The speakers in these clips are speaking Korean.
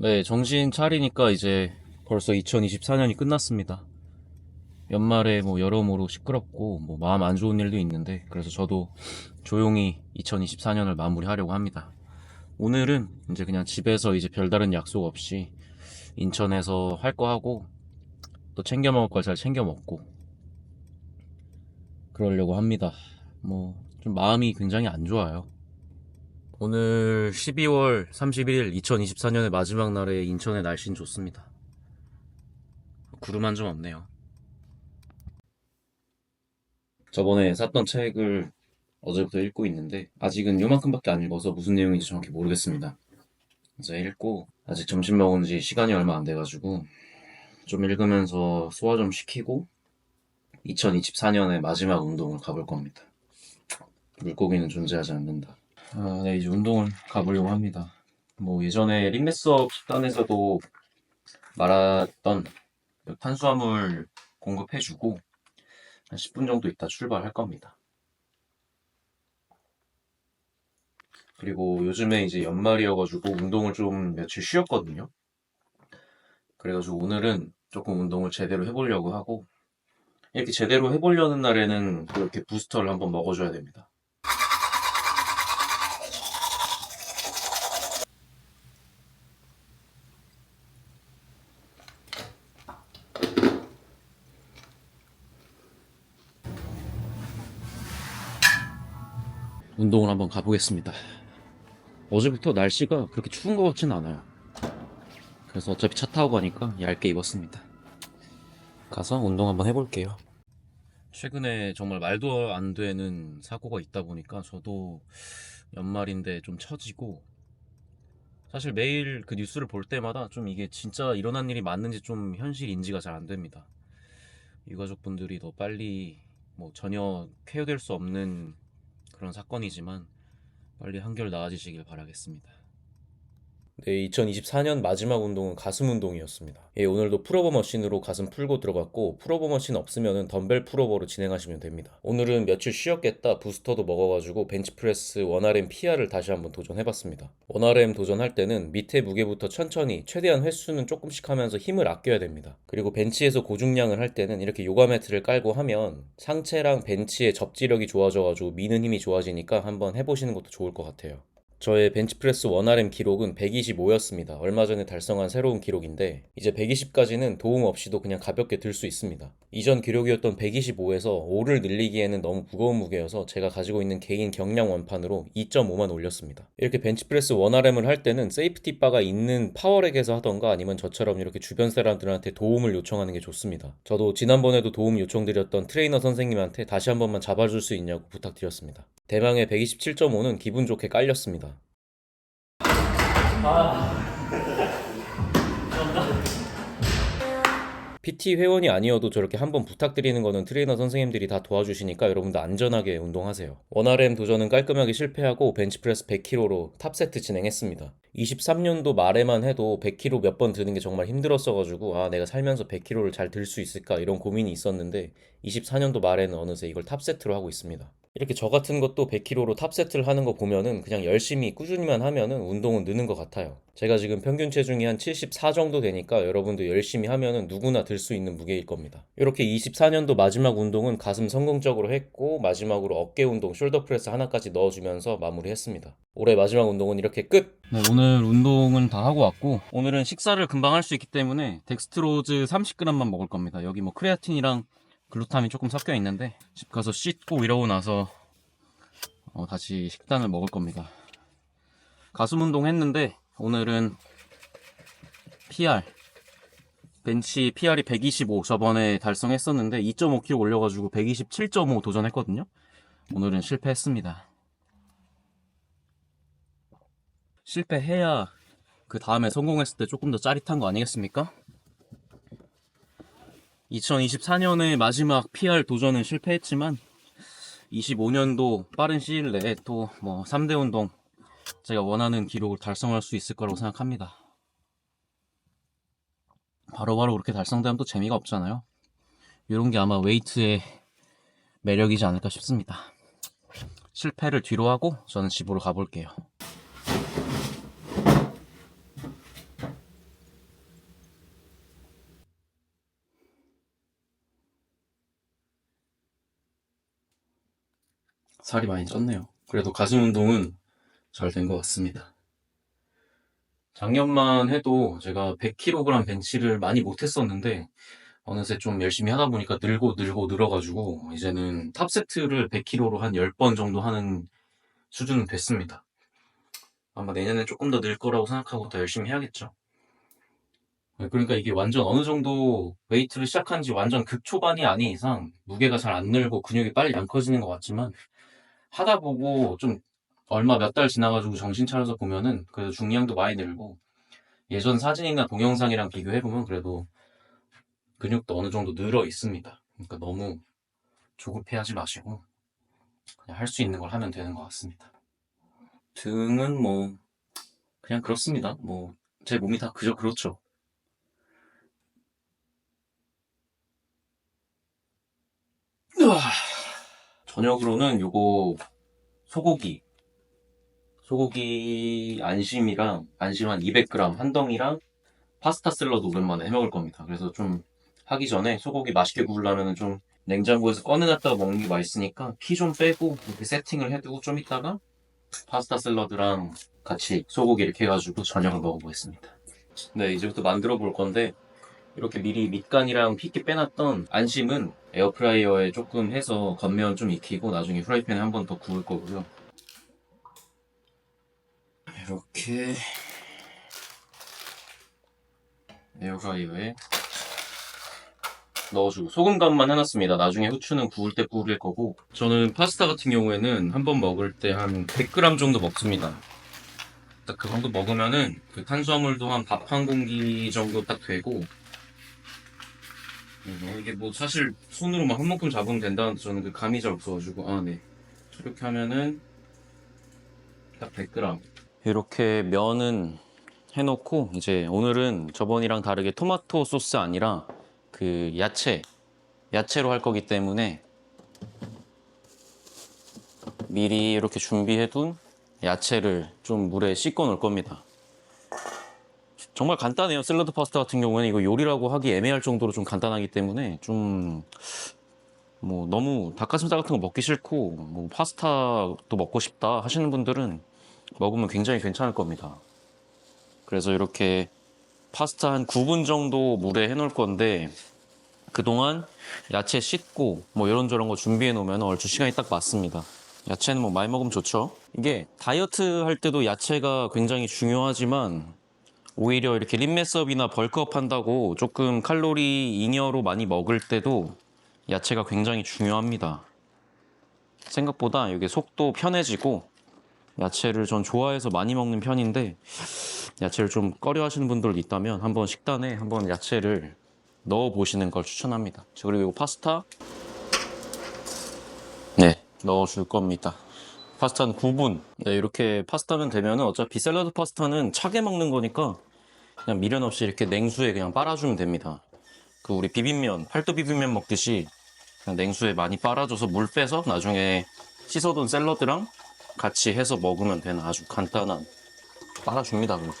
네, 정신 차리니까 이제 벌써 2024년이 끝났습니다. 연말에 뭐 여러모로 시끄럽고 뭐 마음 안 좋은 일도 있는데 그래서 저도 조용히 2024년을 마무리하려고 합니다. 오늘은 이제 그냥 집에서 이제 별다른 약속 없이 인천에서 할 거 하고 또 챙겨 먹을 걸 잘 챙겨 먹고 그러려고 합니다. 뭐 좀 마음이 굉장히 안 좋아요. 오늘 12월 31일 2024년의 마지막 날에 인천의 날씨는 좋습니다. 구름 한점 없네요. 저번에 샀던 책을 어제부터 읽고 있는데 아직은 요만큼밖에 안 읽어서 무슨 내용인지 정확히 모르겠습니다. 그래서 읽고 아직 점심 먹은 지 시간이 얼마 안 돼가지고 좀 읽으면서 소화 좀 시키고 2024년의 마지막 운동을 가볼 겁니다. 물고기는 존재하지 않는다. 아, 네, 이제 운동을 가보려고 합니다. 뭐 예전에 링메스업 식단에서도 말했던 그 탄수화물 공급해주고 한 10분 정도 있다 출발할 겁니다. 그리고 요즘에 이제 연말이어가지고 운동을 좀 며칠 쉬었거든요. 그래가지고 오늘은 조금 운동을 제대로 해보려고 하고 이렇게 제대로 해보려는 날에는 또 이렇게 부스터를 한번 먹어줘야 됩니다. 운동을 한번 가보겠습니다. 어제부터 날씨가 그렇게 추운 것 같진 않아요. 그래서 어차피 차 타고 가니까 얇게 입었습니다. 가서 운동 한번 해볼게요. 최근에 정말 말도 안 되는 사고가 있다 보니까 저도 연말인데 좀 처지고 사실 매일 그 뉴스를 볼 때마다 좀 이게 진짜 일어난 일이 맞는지 좀 현실 인지가 잘 안 됩니다. 유가족분들이 더 빨리 뭐 전혀 쾌유될 수 없는 그런 사건이지만 빨리 한결 나아지시길 바라겠습니다. 네, 2024년 마지막 운동은 가슴 운동이었습니다. 예, 오늘도 풀오버 머신으로 가슴 풀고 들어갔고 풀오버 머신 없으면은 덤벨 풀오버로 진행하시면 됩니다. 오늘은 며칠 쉬었겠다 부스터도 먹어가지고 벤치프레스 1RM PR을 다시 한번 도전해봤습니다. 1RM 도전할 때는 밑에 무게부터 천천히 최대한 횟수는 조금씩 하면서 힘을 아껴야 됩니다. 그리고 벤치에서 고중량을 할 때는 이렇게 요가 매트를 깔고 하면 상체랑 벤치의 접지력이 좋아져가지고 미는 힘이 좋아지니까 한번 해보시는 것도 좋을 것 같아요. 저의 벤치프레스 1RM 기록은 125였습니다. 얼마 전에 달성한 새로운 기록인데 이제 120까지는 도움 없이도 그냥 가볍게 들 수 있습니다. 이전 기록이었던 125에서 5를 늘리기에는 너무 무거운 무게여서 제가 가지고 있는 개인 경량 원판으로 2.5만 올렸습니다. 이렇게 벤치프레스 1RM을 할 때는 세이프티 바가 있는 파워렉에서 하던가 아니면 저처럼 이렇게 주변 사람들한테 도움을 요청하는 게 좋습니다. 저도 지난번에도 도움 요청드렸던 트레이너 선생님한테 다시 한 번만 잡아줄 수 있냐고 부탁드렸습니다. 대망의 127.5는 기분 좋게 깔렸습니다. PT 회원이 아니어도 저렇게 한번 부탁드리는 거는 트레이너 선생님들이 다 도와주시니까 여러분도 안전하게 운동하세요. 원RM 도전은 깔끔하게 실패하고 벤치프레스 100kg로 탑세트 진행했습니다. 23년도 말에만 해도 100kg 몇 번 드는 게 정말 힘들었어가지고 아 내가 살면서 100kg를 잘 들 수 있을까 이런 고민이 있었는데 24년도 말에는 어느새 이걸 탑세트로 하고 있습니다. 이렇게 저 같은 것도 100kg로 탑세트를 하는 거 보면은 그냥 열심히 꾸준히만 하면은 운동은 느는 것 같아요. 제가 지금 평균 체중이 한 74 정도 되니까 여러분도 열심히 하면은 누구나 들 수 있는 무게일 겁니다. 이렇게 24년도 마지막 운동은 가슴 성공적으로 했고 마지막으로 어깨 운동 숄더 프레스 하나까지 넣어주면서 마무리했습니다. 올해 마지막 운동은 이렇게 끝! 네, 오늘 운동은 다 하고 왔고 오늘은 식사를 금방 할 수 있기 때문에 덱스트로즈 30g만 먹을 겁니다. 여기 뭐 크레아틴이랑 글루타민 조금 섞여 있는데 집 가서 씻고 이러고 나서 어, 다시 식단을 먹을 겁니다. 가슴 운동 했는데 오늘은 PR 벤치 PR이 125 저번에 달성했었는데 2.5kg 올려가지고 127.5 도전했거든요. 오늘은 실패했습니다. 실패해야 그 다음에 성공했을 때 조금 더 짜릿한 거 아니겠습니까? 2024년의 마지막 PR 도전은 실패했지만 25년도 빠른 시일 내에 또 뭐 3대 운동 제가 원하는 기록을 달성할 수 있을 거라고 생각합니다. 바로바로 그렇게 달성되면 또 재미가 없잖아요. 이런 게 아마 웨이트의 매력이지 않을까 싶습니다. 실패를 뒤로 하고 저는 집으로 가볼게요. 살이 많이 쪘네요. 그래도 가슴 운동은 잘 된 것 같습니다. 작년만 해도 제가 100kg 벤치를 많이 못했었는데 어느새 좀 열심히 하다 보니까 늘고 늘고 늘어가지고 이제는 탑 세트를 100kg로 한 10번 정도 하는 수준은 됐습니다. 아마 내년엔 조금 더 늘 거라고 생각하고 더 열심히 해야겠죠. 그러니까 이게 완전 어느 정도 웨이트를 시작한 지 완전 극초반이 아닌 이상 무게가 잘 안 늘고 근육이 빨리 안 커지는 것 같지만 하다 보고 좀 얼마 몇 달 지나가지고 정신 차려서 보면은 그래도 중량도 많이 늘고 예전 사진이나 동영상이랑 비교해보면 그래도 근육도 어느 정도 늘어 있습니다. 그러니까 너무 조급해하지 마시고 그냥 할 수 있는 걸 하면 되는 것 같습니다. 등은 뭐 그냥 그렇습니다. 뭐 제 몸이 다 그저 그렇죠. 으아. 저녁으로는 요거 소고기 소고기 안심이랑 안심 한 200g 한 덩이랑 파스타 샐러드 오랜만에 해 먹을 겁니다. 그래서 좀 하기 전에 소고기 맛있게 구우려면 좀 냉장고에서 꺼내놨다가 먹는 게 맛있으니까 피 좀 빼고 이렇게 세팅을 해두고 좀 있다가 파스타 샐러드랑 같이 소고기 이렇게 해가지고 저녁을 먹어보겠습니다. 네, 이제부터 만들어 볼 건데 이렇게 미리 밑간이랑 핏기 빼놨던 안심은 에어프라이어에 조금 해서 겉면 좀 익히고 나중에 프라이팬에 한 번 더 구울 거고요. 이렇게 에어프라이어에 넣어주고 소금 간만 해놨습니다. 나중에 후추는 구울 때 뿌릴 거고 저는 파스타 같은 경우에는 한 번 먹을 때 한 100g 정도 먹습니다. 딱 그 정도 먹으면은 그 탄수화물도 한 밥 한 공기 정도 딱 되고 음, 이게 뭐 사실 손으로 막한 모금 잡으면 된다는데 저는 그 감이 잘 없어가지고 아 네 이렇게 하면은 딱 100g 이렇게 면은 해놓고 이제 오늘은 저번이랑 다르게 토마토 소스 아니라 그 야채 야채로 할 거기 때문에 미리 이렇게 준비해둔 야채를 좀 물에 씻고 놓을 겁니다. 정말 간단해요. 샐러드 파스타 같은 경우에는 이거 요리라고 하기 애매할 정도로 좀 간단하기 때문에 좀 뭐 너무 닭가슴살 같은 거 먹기 싫고 뭐 파스타도 먹고 싶다 하시는 분들은 먹으면 굉장히 괜찮을 겁니다. 그래서 이렇게 파스타 한 9분 정도 물에 해 놓을 건데 그동안 야채 씻고 뭐 이런저런 거 준비해 놓으면 얼추 시간이 딱 맞습니다. 야채는 뭐 많이 먹으면 좋죠. 이게 다이어트 할 때도 야채가 굉장히 중요하지만 오히려 이렇게 립매섭이나 벌크업 한다고 조금 칼로리 잉여로 많이 먹을 때도 야채가 굉장히 중요합니다. 생각보다 이게 속도 편해지고 야채를 전 좋아해서 많이 먹는 편인데 야채를 좀 꺼려 하시는 분들 있다면 한번 식단에 한번 야채를 넣어 보시는 걸 추천합니다. 자, 그리고 이 파스타 네 넣어 줄 겁니다. 파스타는 9분. 네, 이렇게 파스타는 되면은 어차피 샐러드 파스타는 차게 먹는 거니까 그냥 미련 없이 이렇게 냉수에 그냥 빨아주면 됩니다. 그 우리 비빔면, 팔도 비빔면 먹듯이 그냥 냉수에 많이 빨아줘서 물 빼서 나중에 씻어둔 샐러드랑 같이 해서 먹으면 되는 아주 간단한 빨아줍니다. 그래서.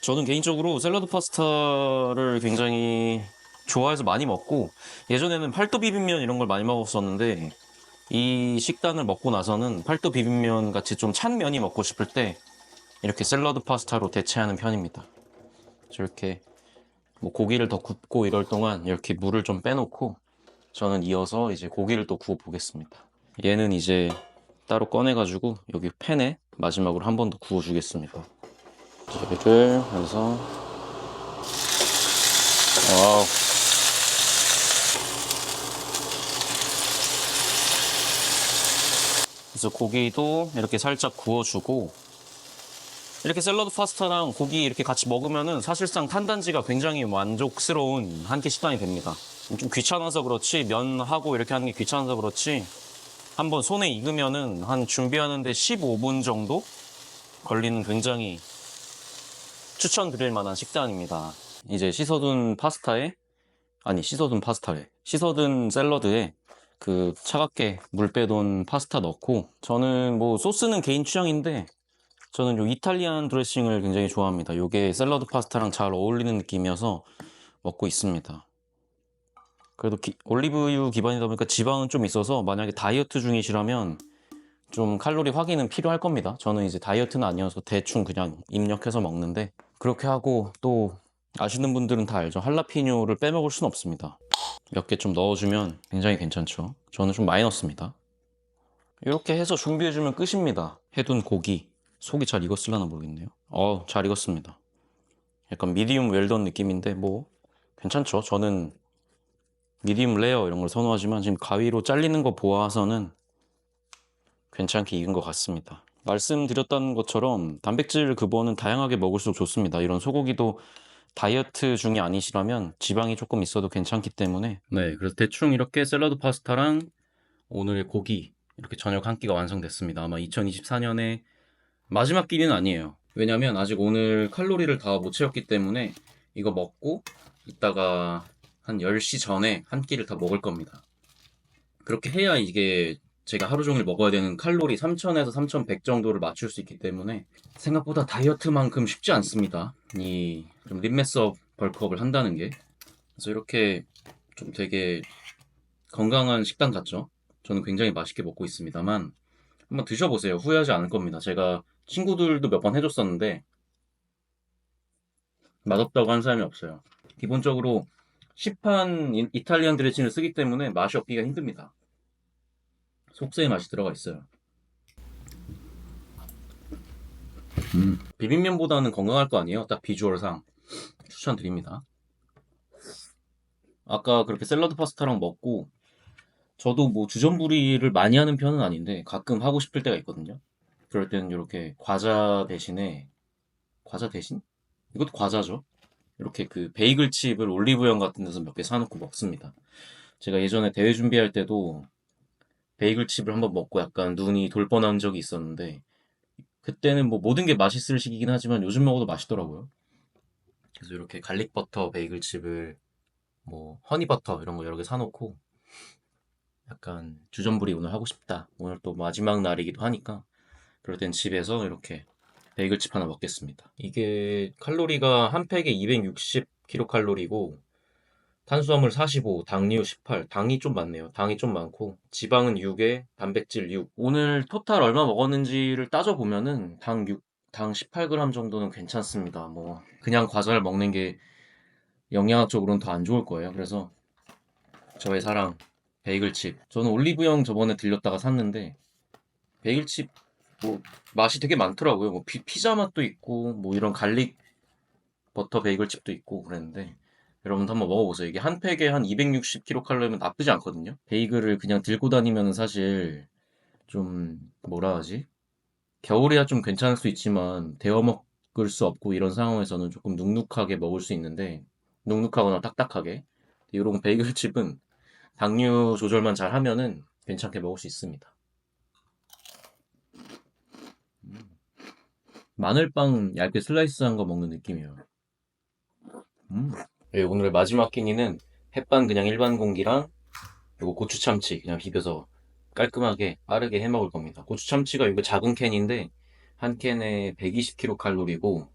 저는 개인적으로 샐러드 파스타를 굉장히 좋아해서 많이 먹고 예전에는 팔도 비빔면 이런 걸 많이 먹었었는데 이 식단을 먹고 나서는 팔도 비빔면 같이 좀 찬 면이 먹고 싶을 때 이렇게 샐러드 파스타로 대체하는 편입니다. 이렇게 뭐 고기를 더 굽고 이럴 동안 이렇게 물을 좀 빼놓고 저는 이어서 이제 고기를 또 구워 보겠습니다. 얘는 이제 따로 꺼내가지고 여기 팬에 마지막으로 한 번 더 구워 주겠습니다. 얘를 해서 와우 그래서 고기도 이렇게 살짝 구워주고 이렇게 샐러드 파스타랑 고기 이렇게 같이 먹으면은 사실상 탄단지가 굉장히 만족스러운 한 끼 식단이 됩니다. 좀 귀찮아서 그렇지 면하고 이렇게 하는 게 귀찮아서 그렇지 한번 손에 익으면은 한 준비하는데 15분 정도 걸리는 굉장히 추천드릴 만한 식단입니다. 이제 씻어둔 파스타에 아니 씻어둔 파스타에 씻어둔 샐러드에 그 차갑게 물 빼둔 파스타 넣고 저는 뭐 소스는 개인 취향인데 저는 요 이탈리안 드레싱을 굉장히 좋아합니다. 요게 샐러드 파스타랑 잘 어울리는 느낌이어서 먹고 있습니다. 그래도 기- 올리브유 기반이다 보니까 지방은 좀 있어서 만약에 다이어트 중이시라면 좀 칼로리 확인은 필요할 겁니다. 저는 이제 다이어트는 아니어서 대충 그냥 입력해서 먹는데 그렇게 하고 또 아시는 분들은 다 알죠. 할라피뇨를 빼먹을 순 없습니다. 몇 개 좀 넣어주면 굉장히 괜찮죠. 저는 좀 많이 넣습니다. 이렇게 해서 준비해주면 끝입니다. 해둔 고기. 속이 잘 익었을라나 모르겠네요. 어, 잘 익었습니다. 약간 미디움 웰던 느낌인데 뭐 괜찮죠. 저는 미디움 레어 이런 걸 선호하지만 지금 가위로 잘리는 거 보아서는 괜찮게 익은 것 같습니다. 말씀드렸던 것처럼 단백질 급어는 다양하게 먹을수록 좋습니다. 이런 소고기도 다이어트 중이 아니시라면 지방이 조금 있어도 괜찮기 때문에 네, 그래서 대충 이렇게 샐러드 파스타랑 오늘의 고기 이렇게 저녁 한 끼가 완성됐습니다. 아마 2024년에 마지막 끼는 아니에요. 왜냐면 아직 오늘 칼로리를 다 못 채웠기 때문에 이거 먹고 이따가 한 10시 전에 한 끼를 다 먹을 겁니다. 그렇게 해야 이게 제가 하루 종일 먹어야 되는 칼로리 3000에서 3100 정도를 맞출 수 있기 때문에 생각보다 다이어트만큼 쉽지 않습니다. 이 좀 립매스업 벌크업을 한다는 게. 그래서 이렇게 좀 되게 건강한 식단 같죠? 저는 굉장히 맛있게 먹고 있습니다만 한번 드셔보세요. 후회하지 않을 겁니다. 제가 친구들도 몇 번 해줬었는데 맛없다고 한 사람이 없어요. 기본적으로 시판 이- 이탈리안 드레싱을 쓰기 때문에 맛이 없기가 힘듭니다. 속세의 맛이 들어가 있어요. 음, 비빔면보다는 건강할 거 아니에요? 딱 비주얼상 추천드립니다. 아까 그렇게 샐러드 파스타랑 먹고 저도 뭐 주전부리를 많이 하는 편은 아닌데 가끔 하고 싶을 때가 있거든요. 그럴 때는 이렇게 과자 대신에 과자 대신? 이것도 과자죠. 이렇게 그 베이글 칩을 올리브영 같은 데서 몇 개 사놓고 먹습니다. 제가 예전에 대회 준비할 때도 베이글 칩을 한번 먹고 약간 눈이 돌 뻔한 적이 있었는데 그때는 뭐 모든 게 맛있을 시기긴 하지만 요즘 먹어도 맛있더라고요. 그래서 이렇게 갈릭 버터 베이글 칩을 뭐 허니 버터 이런 거 여러 개 사놓고 약간 주전부리 오늘 하고 싶다. 오늘 또 마지막 날이기도 하니까 그럴 땐 집에서 이렇게 베이글칩 하나 먹겠습니다. 이게 칼로리가 한 팩에 260kcal이고 탄수화물 45, 당류 18, 당이 좀 많네요. 당이 좀 많고 지방은 6에 단백질 6. 오늘 토탈 얼마 먹었는지를 따져 보면은 당 6, 당 18g 정도는 괜찮습니다. 뭐 그냥 과자를 먹는 게 영양학적으로는 더 안 좋을 거예요. 그래서 저의 사랑 베이글칩. 저는 올리브영 저번에 들렸다가 샀는데 베이글칩 뭐 맛이 되게 많더라고요. 뭐 피, 피자 맛도 있고 뭐 이런 갈릭 버터 베이글칩도 있고 그랬는데 여러분도 한번 먹어보세요. 이게 한 팩에 한 260kcal면 나쁘지 않거든요. 베이글을 그냥 들고 다니면 사실 좀 뭐라 하지? 겨울이야 좀 괜찮을 수 있지만 데워 먹을 수 없고 이런 상황에서는 조금 눅눅하게 먹을 수 있는데 눅눅하거나 딱딱하게 이런 베이글칩은 당류 조절만 잘 하면은 괜찮게 먹을 수 있습니다. 음. 마늘빵 얇게 슬라이스한 거 먹는 느낌이에요. 음. 네, 오늘의 마지막 끼니는 햇반 그냥 일반 공기랑 그리고 고추 참치 그냥 비벼서 깔끔하게 빠르게 해 먹을 겁니다. 고추 참치가 이거 작은 캔인데 한 캔에 120kcal이고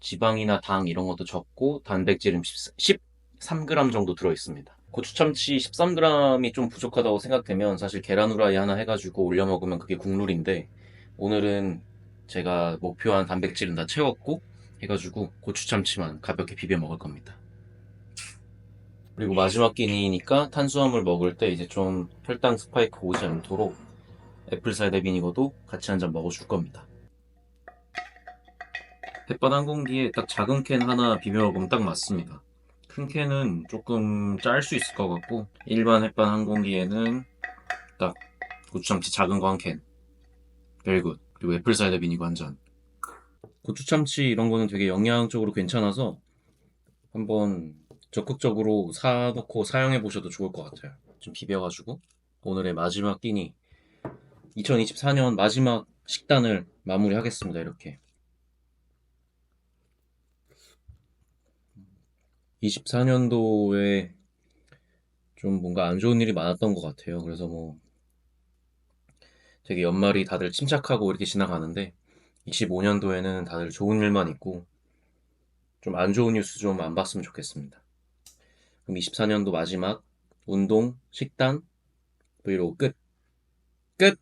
지방이나 당 이런 것도 적고 단백질은 13g 정도 들어 있습니다. 고추 참치 13g이 좀 부족하다고 생각되면 사실 계란 후라이 하나 해가지고 올려 먹으면 그게 국룰인데 오늘은 제가 목표한 단백질은 다 채웠고 해가지고 고추 참치만 가볍게 비벼 먹을 겁니다. 그리고 마지막 끼니니까 탄수화물 먹을 때 이제 좀 혈당 스파이크 오지 않도록 애플 사이다 비니거도 같이 한 잔 먹어줄 겁니다. 햇반 한 공기에 딱 작은 캔 하나 비벼 먹으면 딱 맞습니다. 큰 캔은 조금 짤 수 있을 것 같고 일반 햇반 한 공기에는 딱 고추참치 작은 거 한 캔. 벨굿. 그리고 애플 사이다 비니거 한 잔. 고추참치 이런 거는 되게 영양적으로 괜찮아서 한번 적극적으로 사놓고 사용해 보셔도 좋을 것 같아요. 좀 비벼가지고 오늘의 마지막 끼니 2024년 마지막 식단을 마무리하겠습니다. 이렇게 24년도에 좀 뭔가 안 좋은 일이 많았던 것 같아요. 그래서 뭐 되게 연말이 다들 침착하고 이렇게 지나가는데 25년도에는 다들 좋은 일만 있고 좀 안 좋은 뉴스 좀 안 봤으면 좋겠습니다. 그럼 24년도 마지막 운동, 식단, 브이로그 끝. 끝!